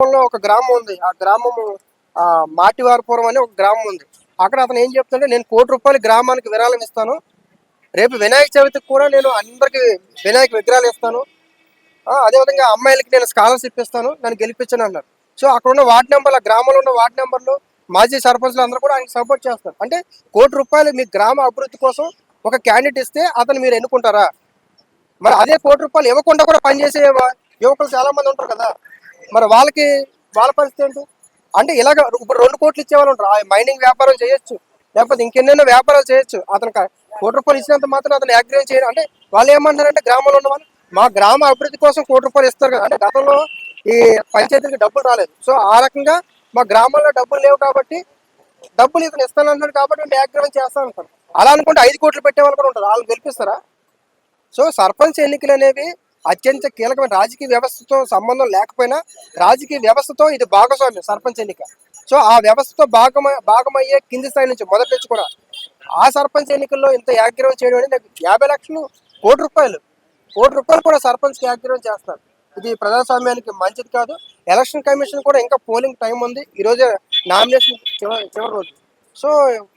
గ్రామంలో ఒక గ్రామం ఉంది. ఆ గ్రామము ఆ, మాటివారిపురం అని ఒక గ్రామం ఉంది. అక్కడ అతను ఏం చెప్తుంటే నేను కోటి రూపాయలు గ్రామానికి విరాళం ఇస్తాను. రేపు వినాయక చవితికి కూడా నేను అందరికి వినాయక విగ్రహాలు ఇస్తాను ఆ, అదేవిధంగా అమ్మాయిలకి నేను స్కాలర్షిప్ ఇస్తాను. నన్ను గెలిపించను అన్నారు సో అక్కడ ఉన్న వార్డు నెంబర్లు గ్రామంలో ఉన్న వార్డు నెంబర్లు మాజీ సర్పంచ్లు అందరూ కూడా ఆయనకు సపోర్ట్ చేస్తారు. అంటే కోటి రూపాయలు మీ గ్రామ అభివృద్ధి కోసం ఒక క్యాండిడేట్ ఇస్తే అతను మీరు ఎన్నుకుంటారా? మరి అదే కోటి రూపాయలు ఇవ్వకుండా కూడా పనిచేసే యువకులు చాలా మంది ఉంటారు కదా. మరి వాళ్ళకి వాళ్ళ పరిస్థితి ఏంటి? అంటే ఇలాగ ఇప్పుడు రెండు కోట్లు ఇచ్చేవాళ్ళు ఉంటారు. ఆ మైనింగ్ వ్యాపారం చేయొచ్చు. లేకపోతే ఇంకెన్నెన్నో వ్యాపారాలు చేయొచ్చు. అతను కోటి రూపాయలు ఇచ్చినంత మాత్రం అతను అగ్రియం చేయరు అంటే వాళ్ళు ఏమంటారంటే గ్రామంలో ఉన్న వాళ్ళు మా గ్రామ అభివృద్ధి కోసం కోటి రూపాయలు ఇస్తారు కదా. అంటే గతంలో ఈ పంచాయతీకి డబ్బులు రాలేదు. సో ఆ రకంగా మా గ్రామంలో డబ్బులు లేవు కాబట్టి డబ్బులు ఇతను ఇస్తాను ఇస్తానంటున్నాడు కాబట్టి నేను అగ్రియం చేస్తాను అంటారు అలా అనుకుంటే ఐదు కోట్లు పెట్టే వాళ్ళు కూడా ఉంటారు. వాళ్ళు గెలిపిస్తారా? సో సర్పంచ్ ఎన్నికలు అనేవి అత్యంత కీలకమైన రాజకీయ వ్యవస్థతో సంబంధం లేకపోయినా రాజకీయ వ్యవస్థతో ఇది భాగస్వామ్యం సర్పంచ్ ఎన్నిక. సో ఆ వ్యవస్థతో భాగమ భాగమయ్యే కింది స్థాయి నుంచి మొదటి నుంచి కూడా ఆ సర్పంచ్ ఎన్నికల్లో ఇంత యాగ్రహం చేయడం అనేది యాభై లక్షలు కోటి రూపాయలు కోటి రూపాయలు కూడా సర్పంచ్కి యాగ్రహం చేస్తారు. ఇది ప్రజాస్వామ్యానికి మంచిది కాదు. ఎలక్షన్ కమిషన్ కూడా ఇంకా పోలింగ్ టైం ఉంది. ఈ రోజే నామినేషన్ చివరి చివరి రోజు. సో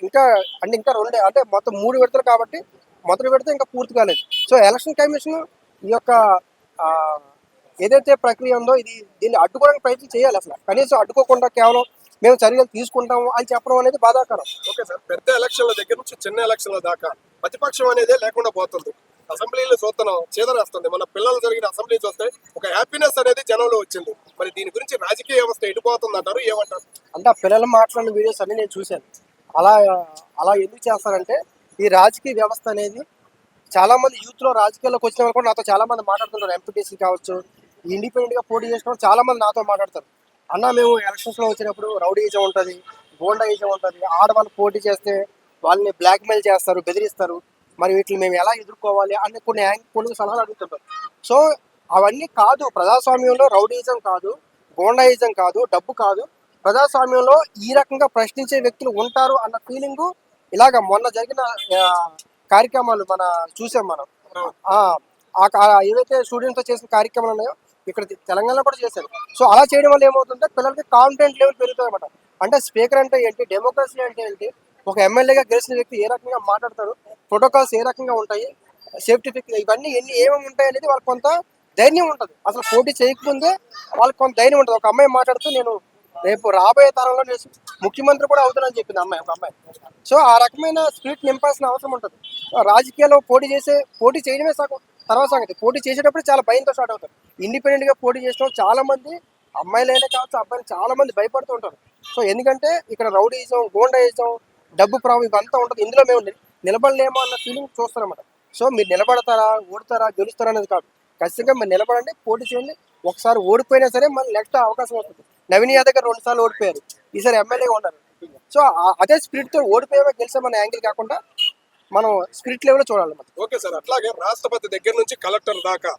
ఇంకా అంటే ఇంకా రెండు అంటే మొత్తం మూడు విడతలు కాబట్టి మొదటి విడత ఇంకా పూర్తి కాలేదు. సో ఎలక్షన్ కమిషన్ ఈ యొక్క ఏదైతే ప్రక్రియ ఉందో ఇది దీన్ని అడ్డుకోవడానికి ప్రయత్నం చేయాలి అసలు. కనీసం అడ్డుకోకుండా కేవలం మేము చర్యలు తీసుకుంటాము అని చెప్పడం అనేది బాధాకరం. Okay sir. పెద్ద ఎలక్షన్ల దగ్గర నుంచి చిన్న ఎలక్షన్ల దాకా ప్రతిపక్షం అనేదే లేకుండా పోతుంది. అసెంబ్లీలో చూస్తున్నాం చేదనేస్తుంది మన పిల్లలు జరిగిన అసెంబ్లీ చూస్తే ఒక హ్యాపీనెస్ అనేది జనంలో వచ్చింది. మరి దీని గురించి రాజకీయ వ్యవస్థ ఎటుపోతుంది అంటారు ఏమంటారు? అంటే ఆ పిల్లలు మాట్లాడిన వీడియోస్ అన్ని నేను చూశాను. అలా అలా ఎందుకు చేస్తారంటే ఈ రాజకీయ వ్యవస్థ అనేది చాలా మంది యూత్లో రాజకీయాల్లోకి వచ్చిన వాళ్ళు కూడా నాతో చాలా మంది మాట్లాడుతున్నారు ఎంపీటీసీ కావచ్చు ఇండిపెండెంట్గా పోటీ చేసిన చాలా మంది నాతో మాట్లాడతారు. అన్న మేము ఎలక్షన్స్లో వచ్చినప్పుడు రౌడీజం ఉంటుంది గోండాయిజం ఉంటుంది. ఆడవాళ్ళు పోటీ చేస్తే వాళ్ళని బ్లాక్మెయిల్ చేస్తారు బెదిరిస్తారు. మరి వీటిని మేము ఎలా ఎదుర్కోవాలి అని కొన్ని యాంగ్- కొన్ని సలహాలు అడుగుతుంటారు. సో అవన్నీ కాదు. ప్రజాస్వామ్యంలో రౌడీజం కాదు గోండాయిజం కాదు డబ్బు కాదు. ప్రజాస్వామ్యంలో ఈ రకంగా ప్రశ్నించే వ్యక్తులు ఉంటారు అన్న ఫీలింగ్ ఇలాగ మొన్న జరిగిన కార్యక్రమాలు మన చూసాం మనం. ఆ, ఆ కా- ఏవైతే స్టూడెంట్స్తో చేసిన కార్యక్రమాలు ఉన్నాయో ఇక్కడ తెలంగాణలో కూడా చేశారు. సో అలా చేయడం వల్ల ఏమవుతుందంటే పిల్లలకి కాన్ఫిడెంట్ లెవెల్ పెరుగుతుంది అనమాట అంటే స్పీకర్ అంటే ఏంటి డెమోక్రసీ అంటే ఏంటి ఒక ఎమ్మెల్యేగా గెలిచిన వ్యక్తి ఏ రకంగా మాట్లాడతారు ప్రోటోకాల్స్ ఏ రకంగా ఉంటాయి సేఫ్టీ ఫిక్ ఇవన్నీ ఎన్ని ఏమేమి ఉంటాయి అనేది వాళ్ళకి కొంత ధైర్యం ఉంటుంది. అసలు పోటీ చేయకముందే వాళ్ళకి కొంత ధైర్యం ఉంటుంది. ఒక అమ్మాయి మాట్లాడుతూ నేను రేపు రాబోయే తరంలో ముఖ్యమంత్రి కూడా అవుతానని చెప్పింది అమ్మాయి ఒక అమ్మాయి. సో ఆ రకమైన స్పిరిట్ నింపాల్సిన అవసరం ఉంటుంది. రాజకీయాల్లో పోటీ చేసే పోటీ చేయడమే సగం తర్వాత సంగతి. పోటీ చేసేటప్పుడు చాలా భయంతో స్టార్ట్ అవుతారు. ఇండిపెండెంట్గా పోటీ చేసిన చాలా మంది అమ్మాయిలైనా కావచ్చు అబ్బాయిలు చాలా మంది భయపడుతూ ఉంటారు. సో ఎందుకంటే ఇక్కడ రౌడీజం గోండాయిజం డబ్బు ప్రాబ్లం ఇవంతా ఉంటుంది. ఇందులో మేము నిలబడలేమో అన్న ఫీలింగ్ చూస్తారన్నమాట సో మీరు నిలబడతారా ఓడతారా గెలుస్తారా అనేది కాదు. ఖచ్చితంగా మీరు నిలబడండి పోటీ చేయండి. ఒకసారి ఓడిపోయినా సరే మళ్ళీ నెక్స్ట్ అవకాశం వస్తుంది. నవీన్ యాదవ్ గారు రెండు సార్లు ఓడిపోయారు. ఈసారి ఎమ్మెల్యేగా ఉన్నారు. సో అదే స్పిరిట్తో ఓడిపోయామా గెలిచామన్న యాంగిల్ కాకుండా మనం స్పిరిట్ లెవెల్ చూడాలి ఓకే సార్ అట్లాగే రాష్ట్రపతి దగ్గర నుంచి కలెక్టర్ దాకా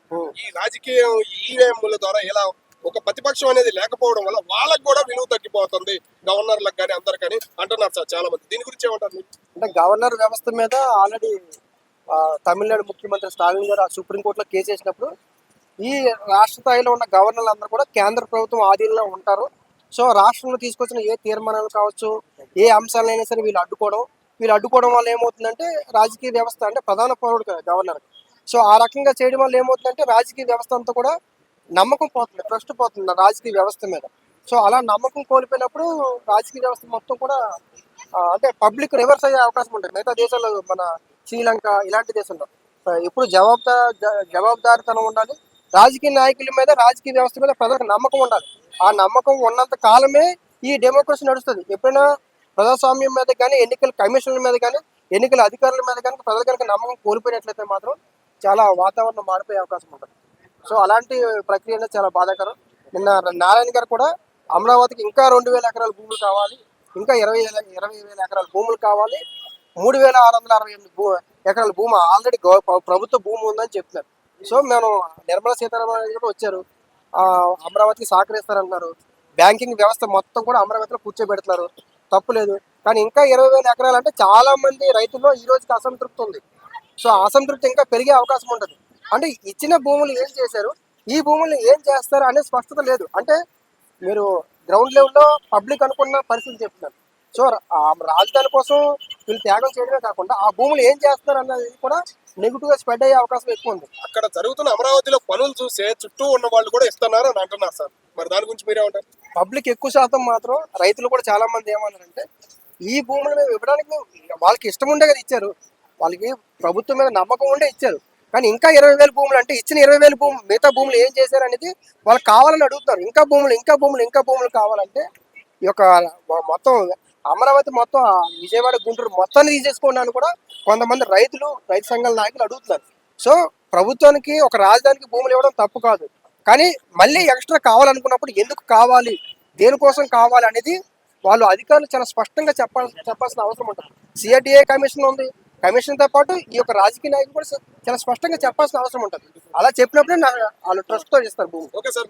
ఈ రాజకీయం ఈవీఎంల ద్వారా ఎలా ఒక ప్రతిపక్షం అనేది లేకపోవడం వల్ల వాళ్ళకి కూడా విలువ తగ్గిపోతుంది. గవర్నర్లకు కానీ అందరికీ అంటున్నారు సార్ చాలా మంది దీని గురించి ఏమంటారు? అంటే గవర్నర్ వ్యవస్థ మీద ఆల్రెడీ తమిళనాడు ముఖ్యమంత్రి స్టాలిన్ గారు ఆ సుప్రీంకోర్టులో కేసు వేసినప్పుడు ఈ రాష్ట్ర స్థాయిలో ఉన్న గవర్నర్లు అందరూ కూడా కేంద్ర ప్రభుత్వం ఆధీనంలో ఉంటారు. సో రాష్ట్రంలో తీసుకొచ్చిన ఏ తీర్మానాలు కావచ్చు ఏ అంశాలైనా సరే వీళ్ళు అడ్డుకోవడం వీళ్ళు అడ్డుకోవడం వల్ల ఏమవుతుందంటే రాజకీయ వ్యవస్థ అంటే ప్రధాన పౌరుడు కదా గవర్నర్. సో ఆ రకంగా చేయడం వల్ల ఏమవుతుందంటే రాజకీయ వ్యవస్థ అంతా కూడా నమ్మకం పోతుంది ట్రస్ట్ పోతుంది రాజకీయ వ్యవస్థ మీద. సో అలా నమ్మకం కోల్పోయినప్పుడు రాజకీయ వ్యవస్థ మొత్తం కూడా అంటే పబ్లిక్ రివర్స్ అయ్యే అవకాశం ఉంటుంది. మిగతా దేశాల్లో మన శ్రీలంక ఇలాంటి దేశంలో. ఇప్పుడు జవాబుదా జవాబుదారితనం ఉండాలి. రాజకీయ నాయకుల మీద రాజకీయ వ్యవస్థ మీద ప్రజలకు నమ్మకం ఉండాలి. ఆ నమ్మకం ఉన్నంత కాలమే ఈ డెమోక్రసీ నడుస్తుంది. ఎప్పుడైనా ప్రజాస్వామ్యం మీద కానీ ఎన్నికల కమిషన్ల మీద కానీ ఎన్నికల అధికారుల మీద కానీ ప్రజలు కనుక నమ్మకం కోల్పోయినట్లయితే మాత్రం చాలా వాతావరణం మారిపోయే అవకాశం ఉంటుంది. సో అలాంటి ప్రక్రియ చాలా బాధాకరం. నిన్న నారాయణ గారు కూడా అమరావతికి ఇంకా రెండు వేల ఎకరాల భూములు కావాలి ఇంకా ఇరవై ఇరవై వేల ఎకరాల భూములు కావాలి మూడు వేల ఆరు వందల అరవై ఎనిమిది భూ ఎకరాల భూమి ఆల్రెడీ ప్రభుత్వ భూమి ఉందని చెప్తున్నారు. సో మేము నిర్మలా సీతారామన్ కూడా వచ్చారు. అమరావతికి సహకరిస్తారన్నారు బ్యాంకింగ్ వ్యవస్థ మొత్తం కూడా అమరావతిలో కూర్చోబెడుతున్నారు. తప్పులేదు కానీ ఇంకా ఇరవై వేల ఎకరాలు అంటే చాలా మంది రైతుల్లో ఈ రోజుకి అసంతృప్తి ఉంది. సో అసంతృప్తి ఇంకా పెరిగే అవకాశం ఉంటుంది అంటే ఇచ్చిన భూములు ఏం చేశారు? ఈ భూములు ఏం చేస్తారు అనే స్పష్టత లేదు. అంటే మీరు గ్రౌండ్ లెవెల్లో పబ్లిక్ అనుకున్న పరిస్థితి చెప్తున్నారు. సో ఆ రాజధాని కోసం వీళ్ళు త్యాగం చేయడమే కాకుండా ఆ భూములు ఏం చేస్తున్నారు అన్నది కూడా నెగిటివ్గా స్ప్రెడ్ అయ్యే అవకాశం ఎక్కువ ఉంది. అక్కడ జరుగుతున్న అమరావతిలో పనులు చూసే చుట్టూ ఉన్న వాళ్ళు కూడా ఇస్తున్నారు అని అంటున్నారు సార్. మరి దాని గురించి మీరేమంటారు పబ్లిక్ ఎక్కువ శాతం మాత్రం రైతులు కూడా చాలా మంది ఏమన్నారంటే ఈ భూములు మేము ఇవ్వడానికి వాళ్ళకి ఇష్టం ఉండే కదా ఇచ్చారు. వాళ్ళకి ప్రభుత్వం మీద నమ్మకం ఉండే ఇచ్చారు. కానీ ఇంకా ఇరవై వేల భూములు అంటే ఇచ్చిన ఇరవై వేల భూములు మిగతా భూములు ఏం చేశారు అనేది వాళ్ళకి కావాలని అడుగుతారు ఇంకా భూములు ఇంకా భూములు ఇంకా భూములు కావాలంటే ఈ యొక్క మొత్తం అమరావతి మొత్తం ఆ విజయవాడ గుంటూరు మొత్తాన్ని తీసేసుకోండి కూడా కొంతమంది రైతులు రైతు సంఘాల నాయకులు అడుగుతున్నారు. సో ప్రభుత్వానికి ఒక రాజధానికి భూములు ఇవ్వడం తప్పు కాదు. కానీ మళ్ళీ ఎక్స్ట్రా కావాలనుకున్నప్పుడు ఎందుకు కావాలి? దేనికోసం కావాలి అనేది వాళ్ళు అధికారులు చాలా స్పష్టంగా చెప్పాల్ చెప్పాల్సిన అవసరం ఉంటుంది. సిఆర్డిఏ కమిషన్ ఉంది. కమిషన్తో పాటు ఈ యొక్క రాజకీయ నాయకులు కూడా చాలా స్పష్టంగా చెప్పాల్సిన అవసరం ఉంటుంది. అలా చెప్పినప్పుడే వాళ్ళు ట్రస్ట్ ఇస్తారు భూమి ఓకే సార్